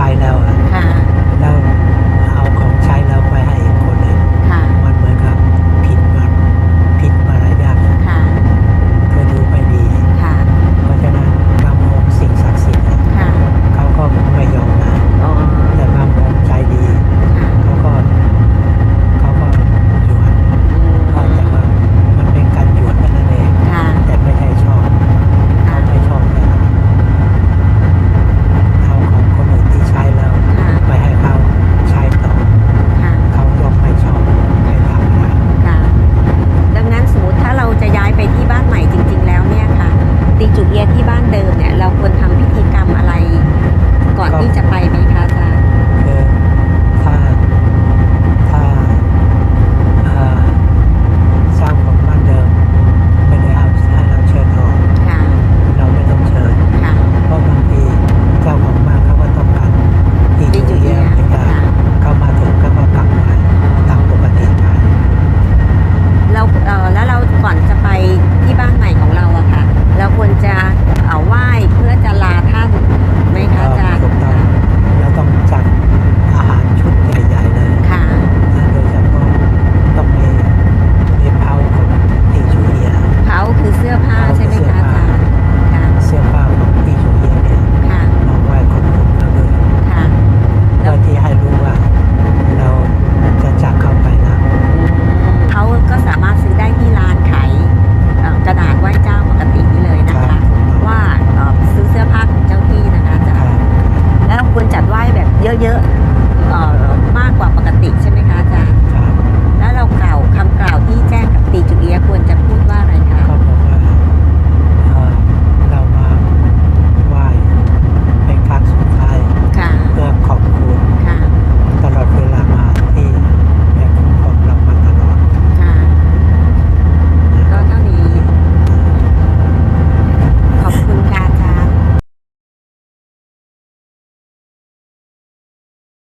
ใช้แล้วอะแล้ว อนที่จะไปไหมคะอาจาร เยอะๆมากกว่าปกติใช่ไหมคะอาจารย์แล้วเราเก่า